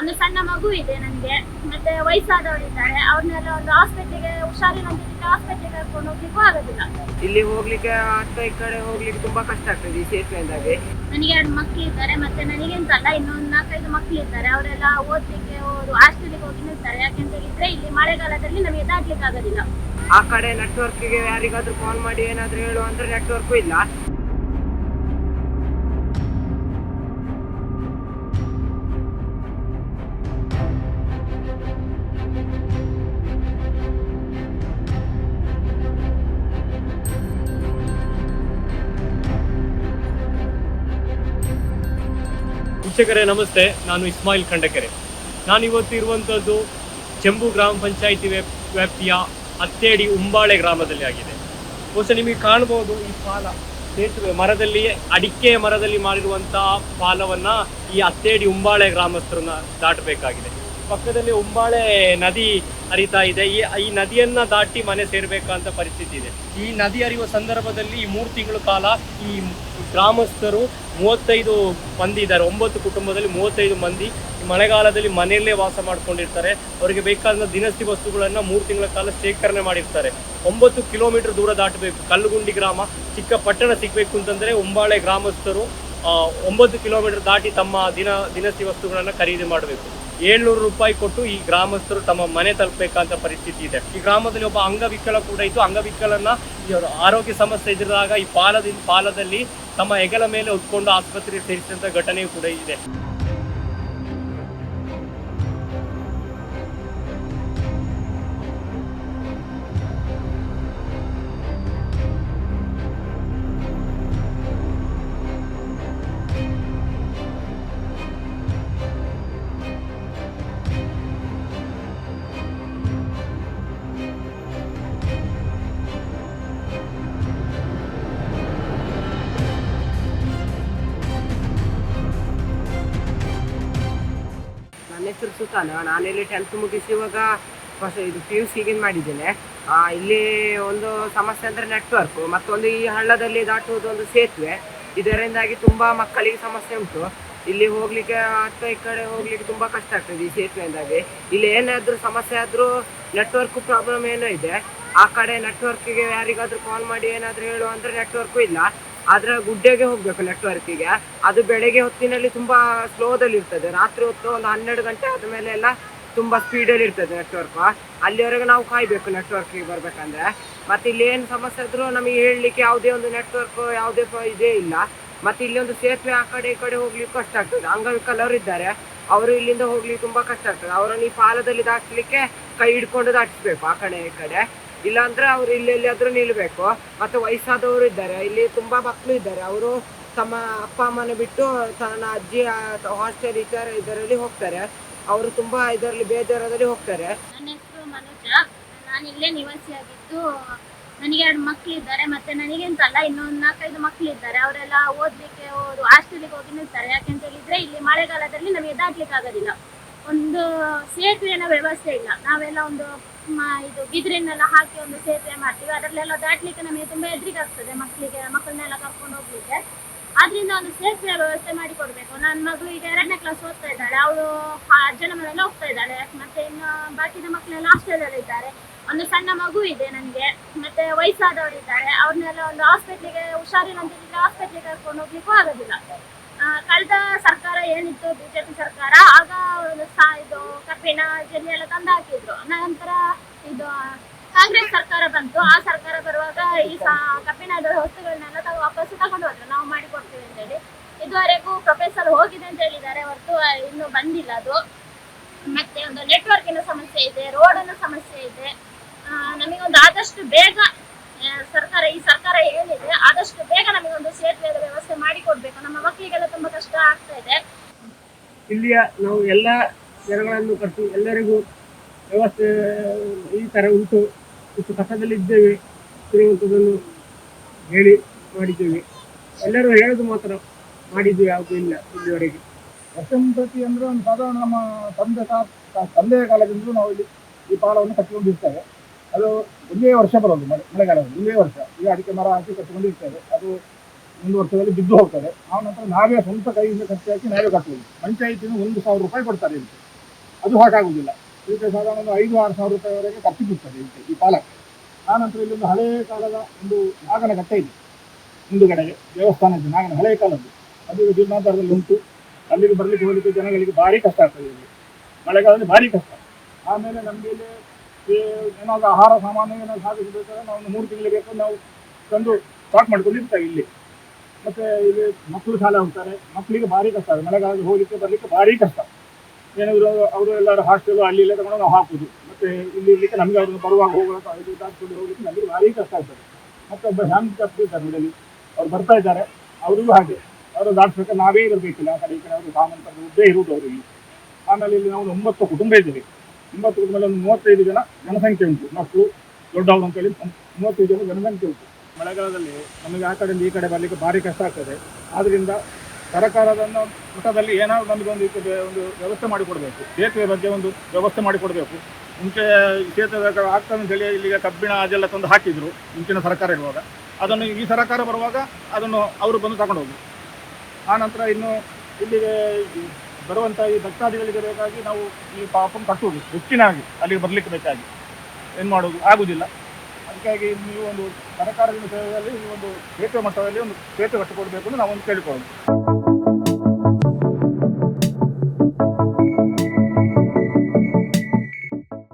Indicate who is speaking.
Speaker 1: ಒಂದು ಸಣ್ಣ ಮಗು ಇದೆ ನನಗೆ ಮತ್ತೆ ವಯಸ್ಸಾದವರು ಇದ್ದಾರೆ ಅವ್ರನ್ನೆಲ್ಲ ಒಂದು ಹುಷಾರಿ ಹುಷಾರಿಲ್ಲಂತಿದ್ರೆ ಆಸ್ಪತ್ರೆಗೆ ಕರ್ಕೊಂಡು ಹೋಗ್ಲಿಕ್ಕೂ ಆಗೋದಿಲ್ಲ.
Speaker 2: ಇಲ್ಲಿ ಹೋಗ್ಲಿಕ್ಕೆ ಅಥವಾ ಈ ಕಡೆ ಹೋಗ್ಲಿಕ್ಕೆ ತುಂಬಾ ಕಷ್ಟ ಆಗ್ತದೆ ಈ ಸೇತುವೆಯಿಂದಾಗಿ
Speaker 1: ನನಗೆ ಎರಡು ಮಕ್ಕಳು ಇದ್ದಾರೆ ಮತ್ತೆ ನನಗೆ ಅಂತಲ್ಲ ಇನ್ನೊಂದು ನಾಲ್ಕೈದು ಮಕ್ಕಳು ಇದ್ದಾರೆ. ಅವರೆಲ್ಲ ಓದ್ಲಿಕ್ಕೆ ಅವರು ಹಾಸ್ಟೆಲ್ಗೆ ಹೋಗಿ ನಿಲ್ತಾರೆ. ಯಾಕೆಂತ ಹೇಳಿದ್ರೆ ಇಲ್ಲಿ ಮಳೆಗಾಲದಲ್ಲಿ ನಮಗೆ ದಾಟ್ಲಿಕ್ಕೆ ಆಗೋದಿಲ್ಲ.
Speaker 2: ಆ ಕಡೆ ನೆಟ್ವರ್ಕ್ಗೆ ಯಾರಿಗಾದ್ರೂ ಕಾಲ್ ಮಾಡಿ ಏನಾದ್ರೂ ಹೇಳು ಅಂದ್ರೆ ನೆಟ್ವರ್ಕು ಇಲ್ಲ.
Speaker 3: ವೀಕ್ಷಕರೇ, ನಮಸ್ತೆ. ನಾನು ಇಸ್ಮಾಯಿಲ್ ಖಂಡಕೆರೆ. ನಾನು ಇವತ್ತು ಇರುವಂಥದ್ದು ಚೆಂಬು ಗ್ರಾಮ ಪಂಚಾಯಿತಿ ವ್ಯಾಪ್ತಿಯ ಅತ್ತೇಡಿ ಉಂಬಾಳೆ ಗ್ರಾಮದಲ್ಲಿ ಆಗಿದೆ. ಬಹುಶಃ ನಿಮಗೆ ಕಾಣ್ಬೋದು ಈ ಪಾಲ ಸೇತುವೆ ಮರದಲ್ಲಿ ಅಡಿಕೆ ಮರದಲ್ಲಿ ಮಾಡಿರುವಂತಹ ಪಾಲವನ್ನ ಈ ಅತ್ತೇಡಿ ಉಂಬಾಳೆ ಗ್ರಾಮಸ್ಥರನ್ನ ದಾಟಬೇಕಾಗಿದೆ. ಪಕ್ಕದಲ್ಲಿ ಉಂಬಾಳೆ ನದಿ ಹರಿತಾ ಇದೆ. ಈ ಈ ನದಿಯನ್ನ ದಾಟಿ ಮನೆ ಸೇರ್ಬೇಕಂತ ಪರಿಸ್ಥಿತಿ ಇದೆ. ಈ ನದಿ ಹರಿಯುವ ಸಂದರ್ಭದಲ್ಲಿ ಈ ಮೂರು ತಿಂಗಳ ಕಾಲ ಈ ಗ್ರಾಮಸ್ಥರು ಮೂವತ್ತೈದು ಮಂದಿ ಇದ್ದಾರೆ. ಒಂಬತ್ತು ಕುಟುಂಬದಲ್ಲಿ ಮೂವತ್ತೈದು ಮಂದಿ ಮಳೆಗಾಲದಲ್ಲಿ ಮನೆಯಲ್ಲೇ ವಾಸ ಮಾಡ್ಕೊಂಡಿರ್ತಾರೆ. ಅವರಿಗೆ ಬೇಕಾದ ದಿನಸಿ ವಸ್ತುಗಳನ್ನ ಮೂರು ತಿಂಗಳ ಕಾಲ ಶೇಖರಣೆ ಮಾಡಿರ್ತಾರೆ. ಒಂಬತ್ತು ಕಿಲೋಮೀಟರ್ ದೂರ ದಾಟಬೇಕು. ಕಲ್ಲುಗುಂಡಿ ಗ್ರಾಮ, ಚಿಕ್ಕ ಪಟ್ಟಣ ಸಿಗ್ಬೇಕು ಅಂತಂದ್ರೆ ಉಂಬಾಳೆ ಗ್ರಾಮಸ್ಥರು ಒಂಬತ್ತು ಕಿಲೋಮೀಟರ್ ದಾಟಿ ತಮ್ಮ ದಿನ, ದಿನಸಿ ವಸ್ತುಗಳನ್ನ ಖರೀದಿ ಮಾಡಬೇಕು. ಏಳ್ನೂರು ರೂಪಾಯಿ ಕೊಟ್ಟು ಈ ಗ್ರಾಮಸ್ಥರು ತಮ್ಮ ಮನೆ ತಲುಪಬೇಕಂತ ಪರಿಸ್ಥಿತಿ ಇದೆ. ಈ ಗ್ರಾಮದಲ್ಲಿ ಒಬ್ಬ ಅಂಗವಿಕಲ ಕೂಡ ಇದ್ದು ಅಂಗವಿಕಲನ್ನ ಇವರು ಆರೋಗ್ಯ ಸಮಸ್ಯೆ ಇದ್ದಾಗ ಈ ಪಾಲದಿಂದ ಪಾಲದಲ್ಲಿ ತಮ್ಮ ಹೆಗಲ ಮೇಲೆ ಹೊತ್ಕೊಂಡು ಆಸ್ಪತ್ರೆಗೆ ಸೇರಿಸಿದಂತ ಘಟನೆಯೂ ಕೂಡ ಇದೆ.
Speaker 2: ನನ್ನ ಹೆಸರು ಸುತಾನ ನಾನಿಲ್ಲಿ ಟೆಂತ್ ಮುಗಿಸಿ ಇವಾಗ ಹೊಸ ಇದು ಪಿ ಯು ಸಿಗೆ ಮಾಡಿದ್ದೇನೆ? ಇಲ್ಲಿ ಒಂದು ಸಮಸ್ಯೆ ಅಂದರೆ ನೆಟ್ವರ್ಕ್ ಮತ್ತೊಂದು ಈ ಹಳ್ಳದಲ್ಲಿ ದಾಟುವುದು ಒಂದು ಸೇತುವೆ. ಇದರಿಂದಾಗಿ ತುಂಬ ಮಕ್ಕಳಿಗೆ ಸಮಸ್ಯೆ ಉಂಟು. ಇಲ್ಲಿ ಹೋಗ್ಲಿಕ್ಕೆ ಅಥವಾ ಈ ಕಡೆ ಹೋಗ್ಲಿಕ್ಕೆ ತುಂಬ ಕಷ್ಟ ಆಗ್ತದೆ ಈ ಸೇತುವೆಯಿಂದಾಗಿ. ಇಲ್ಲಿ ಏನಾದರೂ ಸಮಸ್ಯೆ ಆದರೂ ನೆಟ್ವರ್ಕ್ ಪ್ರಾಬ್ಲಮ್ ಏನೋ ಇದೆ. ಆ ಕಡೆ ನೆಟ್ವರ್ಕಿಗೆ ಯಾರಿಗಾದರೂ ಕಾಲ್ ಮಾಡಿ ಏನಾದರೂ ಹೇಳು ಅಂದರೆ ನೆಟ್ವರ್ಕು ಇಲ್ಲ. ಆದ್ರೆ ಗುಡ್ಡೆಗೆ ಹೋಗ್ಬೇಕು ನೆಟ್ವರ್ಕಿಗೆ ಅದು ಬೆಳಗ್ಗೆ ಹೊತ್ತಿನಲ್ಲಿ ತುಂಬಾ ಸ್ಲೋದಲ್ಲಿ ಇರ್ತದೆ. ರಾತ್ರಿ ಹೊತ್ತು ಒಂದು ಹನ್ನೆರಡು ಗಂಟೆ ಆದ್ಮೇಲೆ ಎಲ್ಲ ತುಂಬಾ ಸ್ಪೀಡಲ್ಲಿ ಇರ್ತದೆ ನೆಟ್ವರ್ಕ್ ಅಲ್ಲಿವರೆಗೆ ನಾವು ಕಾಯ್ಬೇಕು ನೆಟ್ವರ್ಕಿಗೆ ಬರ್ಬೇಕಂದ್ರೆ. ಮತ್ತೆ ಇಲ್ಲಿ ಏನು ಸಮಸ್ಯೆ ಇದ್ರು ನಮಗೆ ಹೇಳಲಿಕ್ಕೆ ಯಾವುದೇ ಒಂದು ನೆಟ್ವರ್ಕ್ ಯಾವುದೇ ಇದೇ ಇಲ್ಲ. ಮತ್ತೆ ಇಲ್ಲಿ ಒಂದು ಸೇತುವೆ ಆ ಕಡೆ ಈ ಕಡೆ ಹೋಗ್ಲಿಕ್ಕೆ ಕಷ್ಟ ಆಗ್ತದೆ. ಅಂಗವಿಕಲವರು ಇದ್ದಾರೆ. ಅವರು ಇಲ್ಲಿಂದ ಹೋಗ್ಲಿಕ್ಕೆ ತುಂಬಾ ಕಷ್ಟ ಆಗ್ತದೆ. ಅವರನ್ನು ಈ ಪಾಲದಲ್ಲಿ ದಾಟ್ಲಿಕ್ಕೆ ಕೈ ಹಿಡ್ಕೊಂಡು ದಾಟಿಸ್ಬೇಕು ಆ ಕಡೆ ಈ ಕಡೆ. ಇಲ್ಲಾಂದ್ರೆ ಅವ್ರು ಇಲ್ಲಿ ಎಲ್ಲಿಯಾದ್ರೂ ನಿಲ್ಬೇಕು. ಮತ್ತೆ ವಯಸ್ಸಾದವರು ಇದ್ದಾರೆ. ಇಲ್ಲಿ ತುಂಬಾ ಮಕ್ಕಳು ಇದ್ದಾರೆ. ಅವರು ತಮ್ಮ ಅಪ್ಪ, ಅಮ್ಮನ ಬಿಟ್ಟು ತನ್ನ ಅಜ್ಜಿ ಹಾಸ್ಟೆಲ್ ಇತರ ಇದರಲ್ಲಿ ಹೋಗ್ತಾರೆ. ಅವರು ತುಂಬಾ ಇದರಲ್ಲಿ ಬೇಜಾರದಲ್ಲಿ ಹೋಗ್ತಾರೆ.
Speaker 1: ನನ್ನ ಹೆಸರು ಮನೋಜ. ನಾನು ಇಲ್ಲೇ ನಿವಾಸಿಯಾಗಿದ್ದು ನನಗೆ ಎರಡು ಮಕ್ಕಳು ಇದ್ದಾರೆ. ಮತ್ತೆ ನನಗೆ ಅಂತಲ್ಲ ಇನ್ನೊಂದು ನಾಲ್ಕೈದು ಮಕ್ಕಳು ಇದ್ದಾರೆ. ಅವರೆಲ್ಲ ಓದ್ಲಿಕ್ಕೆ, ಅವರು ಹಾಸ್ಟೆಲಿಗೆ ಹೋಗಿ ನಿಲ್ತಾರೆ. ಯಾಕೆಂತ ಹೇಳಿದ್ರೆ, ಇಲ್ಲಿ ಮಳೆಗಾಲದಲ್ಲಿ ನಮಗೆ ದಾಟ್ಲಿಕ್ಕೆ ಆಗೋದಿಲ್ಲ. ಒಂದು ಸೇತುವೆನ ವ್ಯವಸ್ಥೆ ಇಲ್ಲ. ನಾವೆಲ್ಲ ಒಂದು ಇದು ಬಿದಿರನ್ನೆಲ್ಲ ಹಾಕಿ ಒಂದು ಸೇತುವೆ ಮಾಡ್ತೀವಿ. ಅದರಲ್ಲೆಲ್ಲ ದಾಟ್ಲಿಕ್ಕೆ ನಮಗೆ ತುಂಬಾ ಹೆದರಿಕೆ ಆಗ್ತದೆ ಮಕ್ಕಳಿಗೆ, ಮಕ್ಕಳನ್ನೆಲ್ಲ ಕರ್ಕೊಂಡು ಹೋಗ್ಲಿಕ್ಕೆ. ಆದ್ರಿಂದ ಒಂದು ಸೇತುವೆ ವ್ಯವಸ್ಥೆ ಮಾಡಿ ಕೊಡ್ಬೇಕು. ನನ್ನ ಮಗಳು ಈಗ ಎರಡನೇ ಕ್ಲಾಸ್ ಓದ್ತಾ ಇದ್ದಾಳೆ. ಅವಳು ಅಜ್ಜನ ಮನೆಯಲ್ಲ ಹೋಗ್ತಾ ಇದ್ದಾಳೆ. ಮತ್ತೆ ಇನ್ನು ಬಾಕಿದ ಮಕ್ಕಳೆಲ್ಲ ಹಾಸ್ಟೆಲಲ್ಲಿ ಇದ್ದಾರೆ. ಒಂದು ಸಣ್ಣ ಮಗು ಇದೆ ನನಗೆ. ಮತ್ತೆ ವಯಸ್ಸಾದವರು ಇದ್ದಾರೆ ಅವ್ರನ್ನೆಲ್ಲ ಒಂದು ಹಾಸ್ಪಿಟ್ಲಿಗೆ ಹುಷಾರಿಲ್ಲ ಅಂತ ಹಾಸ್ಪಿಟ್ಲಿಗೆ ಕರ್ಕೊಂಡು ಹೋಗ್ಲಿಕ್ಕೂ ಆಗೋದಿಲ್ಲ. ಕಳೆದ ಸರ್ಕಾರ ಏನಿತ್ತು, ಬಿಜೆಪಿ ಸರ್ಕಾರ, ಆಗ ಇದು ಕಬ್ಬಿಣ ಜಲ್ಲಿ ಎಲ್ಲ ತಂದು ಹಾಕಿದ್ರು. ನಂತರ ಇದು ಕಾಂಗ್ರೆಸ್ ಸರ್ಕಾರ ಬಂತು. ಆ ಸರ್ಕಾರ ಬರುವಾಗ ಈ ಕಬ್ಬಿಣದ ವಸ್ತುಗಳನ್ನೆಲ್ಲ ತಾವು ವಾಪಸ್ ತಗೊಂಡು ಹೋದ್ರು. ನಾವು ಮಾಡಿಕೊಡ್ತೀವಿ ಅಂತ ಹೇಳಿ. ಇದುವರೆಗೂ ಪ್ರೊಫೆಸರ್ ಹೋಗಿದೆ ಅಂತ ಹೇಳಿದ್ದಾರೆ. ಹೊರತು ಇನ್ನು ಬಂದಿಲ್ಲ ಅದು. ಮತ್ತೆ ಒಂದು ನೆಟ್ವರ್ಕಿನ ಸಮಸ್ಯೆ ಇದೆ ರೋಡಿನ ಸಮಸ್ಯೆ ಇದೆ. ನಮಗೊಂದು ಆದಷ್ಟು ಬೇಗ ಸರ್ಕಾರ, ಈ ಸರ್ಕಾರ ಏನಿದೆ, ಆದಷ್ಟು ಬೇಗ ನಮಗೊಂದು ಸೇತುವೆ ವ್ಯವಸ್ಥೆ ಮಾಡಿ ಕೊಡ್ಬೇಕು ನಮ್ಮ ಮಕ್ಕಳಿಗೆಲ್ಲ ತುಂಬಾ ಕಷ್ಟ ಆಗ್ತಾ ಇದೆ.
Speaker 4: ಇಲ್ಲಿಯ ನಾವು ಎಲ್ಲ ಜನಗಳನ್ನು ಕರೆಸಿ ಎಲ್ಲರಿಗೂ ವ್ಯವಸ್ಥೆ ಈ ತರ ಉಂಟು ಇಷ್ಟು ಕಷ್ಟದಲ್ಲಿ ಇದ್ದೇವೆ ಇರುವಂಥದ್ದನ್ನು ಹೇಳಿ ಮಾಡಿದ್ದೇವೆ. ಎಲ್ಲರೂ ಹೇಳೋದು ಮಾತ್ರ ಮಾಡಿದ್ದು ಯಾವುದೂ ಇಲ್ಲ ಇಲ್ಲಿವರೆಗೆ.
Speaker 5: ವಸಂತತಿ ಅಂದ್ರೆ ಒಂದು ಸಾಧಾರಣ ನಮ್ಮ ತಂದೆ ತಂದೆಯ ಕಾಲದಿಂದಲೂ ನಾವು ಇಲ್ಲಿ ಈ ಪಾಲವನ್ನು ಕಟ್ಟಿಕೊಂಡಿರ್ತೇವೆ. ಅದು ಒಂದೇ ವರ್ಷ ಬರೋದು ಮಳೆ ಮಳೆಗಾಲದಲ್ಲಿ ಒಂದೇ ವರ್ಷ. ಈಗ ಅಡಿಕೆ ಮರ ಹಾಕಿ ಕಟ್ಟಿಕೊಂಡಿರ್ತೇವೆ. ಅದು ಒಂದು ವರ್ಷದಲ್ಲಿ ಬಿದ್ದು ಹೋಗ್ತಾರೆ. ಆ ನಂತರ ನಾವೇ ಸ್ವಂತ ಕೈಯಿಂದ ಕಟ್ಟಿ ಹಾಕಿ ನಾವೇ ಕಟ್ಟುವುದು ಪಂಚಾಯತಿನ ಒಂದು ಸಾವಿರ ರೂಪಾಯಿ ಕೊಡ್ತಾರೆ ಇಂತ ಅದು ಹಾಕಾಗುವುದಿಲ್ಲ ಇದಕ್ಕೆ ಸಾಧಾರಣ ಒಂದು ಐದು, ಆರು ಸಾವಿರ ರೂಪಾಯಿವರೆಗೆ ಖರ್ಚು ಬಿಡ್ತಾರೆ ಈ ಪಾಲಕ್ಕೆ. ನಂತರ ಇಲ್ಲಿ ಒಂದು ಹಳೆಯ ಕಾಲದ ಒಂದು ನಾಗನ ಕಟ್ಟೆ ಇದೆ. ಹಿಂದುಗಡೆಗೆ ಇದೆ ನಾಗನ ಹಳೆಯ ಕಾಲದ್ದು. ಅದು ಜೀರ್ಣಾಧಾರದಲ್ಲಿ ಉಂಟು. ಅಲ್ಲಿಗೆ ಬರಲಿಕ್ಕೆ ಹೋಗಲಿಕ್ಕೆ ಜನಗಳಿಗೆ ಭಾರಿ ಕಷ್ಟ ಆಗ್ತದೆ ಇಲ್ಲಿ. ಮಳೆಗಾಲದಲ್ಲಿ ಭಾರಿ ಕಷ್ಟ. ಆಮೇಲೆ ನಮಗೆ ಇಲ್ಲಿ ಏನಾದರೂ ಆಹಾರ ಸಾಮಾನು ಏನಾದರೂ ಸಾಗಿಸಬೇಕಾದ್ರೆ ನಾವು ಒಂದು ಮೂರು ತಿಂಗಳಿಗೆ ನಾವು ತಂದು ಸ್ಟಾಕ್ ಮಾಡ್ಕೊಂಡು ಇರ್ತೇವೆ ಇಲ್ಲಿ ಮತ್ತೆ ಇಲ್ಲಿ ಮಕ್ಕಳು ಶಾಲೆ ಹೋಗ್ತಾರೆ ಮಕ್ಕಳಿಗೆ ಭಾರಿ ಕಷ್ಟ ಮಳೆಗಾಲದಲ್ಲಿ ಹೋಗಲಿಕ್ಕೆ, ಬರಲಿಕ್ಕೆ ಭಾರಿ ಕಷ್ಟ. ಏನಾದ್ರು ಅವರು ಎಲ್ಲರೂ ಹಾಸ್ಟೆಲ್ ಅಲ್ಲಿ ಇಲ್ಲೇ ತಗೊಂಡು ನಾವು ಹಾಕುದು. ಮತ್ತೆ ಇಲ್ಲಿ ಇರ್ಲಿಕ್ಕೆ ನಮಗೆ ಅವ್ರನ್ನ ಬರುವಾಗ ಹೋಗೋಣ ಇದು ದಾಟ್ಕೊಂಡು ಹೋಗ್ಲಿಕ್ಕೆ ನಮಗೆ ಭಾರಿ ಕಷ್ಟ ಆಗ್ತದೆ. ಮತ್ತೆ ಒಬ್ಬ ಹ್ಯಾಂಡಿಕ್ಯಾಪ್ ಇದ್ದಾರೆ ಇದರಲ್ಲಿ ಅವ್ರು ಬರ್ತಾ ಇದ್ದಾರೆ. ಅವರಿಗೂ ಹಾಗೆ. ಅವರು ದಾಟಿಸ್ಬೇಕು ನಾವೇ ಇರಬೇಕಿಲ್ಲ. ಆ ಕಡೆ ಈ ಕಡೆ ಅವರು ಸಾಮಾನು ತಂದು ಉದ್ದೇ ಇರುವುದು ಅವರಿಗೆ ಆಮೇಲೆ ಇಲ್ಲಿ ನಾವು ಒಂಬತ್ತು ಕುಟುಂಬ ಇದ್ದೀವಿ. ಒಂಬತ್ತು ಕುಟುಂಬದಲ್ಲಿ ಒಂದು ಮೂವತ್ತೈದು ಜನ ಜನಸಂಖ್ಯೆ ಉಂಟು. ಮಕ್ಕಳು ದೊಡ್ಡವರು ಅಂತೇಳಿ ಮೂವತ್ತೈದು ಜನ ಜನಸಂಖ್ಯೆ ಉಂಟು. ಮಳೆಗಾಲದಲ್ಲಿ ನಮಗೆ ಆ ಕಡೆಯಿಂದ ಈ ಕಡೆ ಬರಲಿಕ್ಕೆ ಭಾರಿ ಕಷ್ಟ ಆಗ್ತದೆ. ಆದ್ದರಿಂದ ಸರ್ಕಾರದ ಮಟ್ಟದಲ್ಲಿ ಏನಾದ್ರು ನಮಗೆ ಒಂದು ವ್ಯವಸ್ಥೆ ಮಾಡಿಕೊಡಬೇಕು. ಸೇತುವೆ ಬಗ್ಗೆ ಒಂದು ವ್ಯವಸ್ಥೆ ಮಾಡಿಕೊಡಬೇಕು. ಮುಂಚೆ ಸೇತುವೆ ಆಗ್ತದೆ ಅಂತೇಳಿ ಇಲ್ಲಿಗೆ ಕಬ್ಬಿಣ ಅದೆಲ್ಲ ತಂದು ಹಾಕಿದ್ರು ಮುಂಚಿನ ಸರ್ಕಾರ ಇರುವಾಗ. ಅದನ್ನು ಈ ಸರ್ಕಾರ ಬರುವಾಗ ಅದನ್ನು ಅವರು ಬಂದು ತಗೊಂಡು ಹೋಗಿ ಆ ನಂತರ ಇನ್ನು ಇಲ್ಲಿಗೆ ಬರುವಂಥ ಈ ಭಕ್ತಾದಿಗಳಿಗೆ ಬೇಕಾಗಿ ನಾವು ಈ ಪಾಪನ್ನು ಕಟ್ಟುವುದು. ಹೆಚ್ಚಿನಾಗಿ ಅಲ್ಲಿಗೆ ಬರಲಿಕ್ಕೆ ಬೇಕಾಗಿ. ಏನು ಮಾಡೋದು? ಆಗುವುದಿಲ್ಲ ಅದಕ್ಕಾಗಿ ನೀವು ಒಂದು ಸರಕಾರದಿಂದ ಒಂದು ಸೇತುವೆ ಮಟ್ಟದಲ್ಲಿ ಒಂದು ಸೇತುವೆ ಕಟ್ಟಿಕೊಡ್ಬೇಕು ಅಂತ ನಾವೊಂದು ಕೇಳಿಕೊಳ್ಳೋದು.